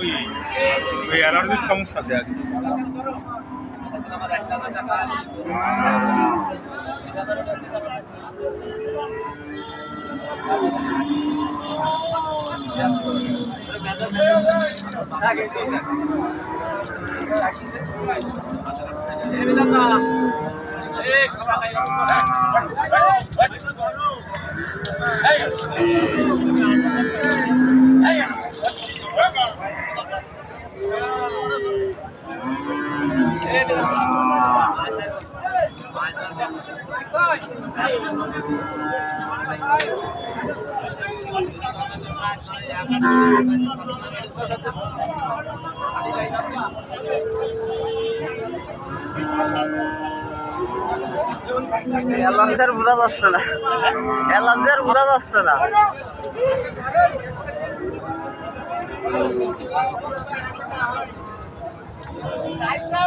ওই ওই অ্যালার্জির সমস্যা দেয় অ্যালার্জার বোঝা যাচ্ছে না। অ্যালার্জার বোঝা যাচ্ছে না। I love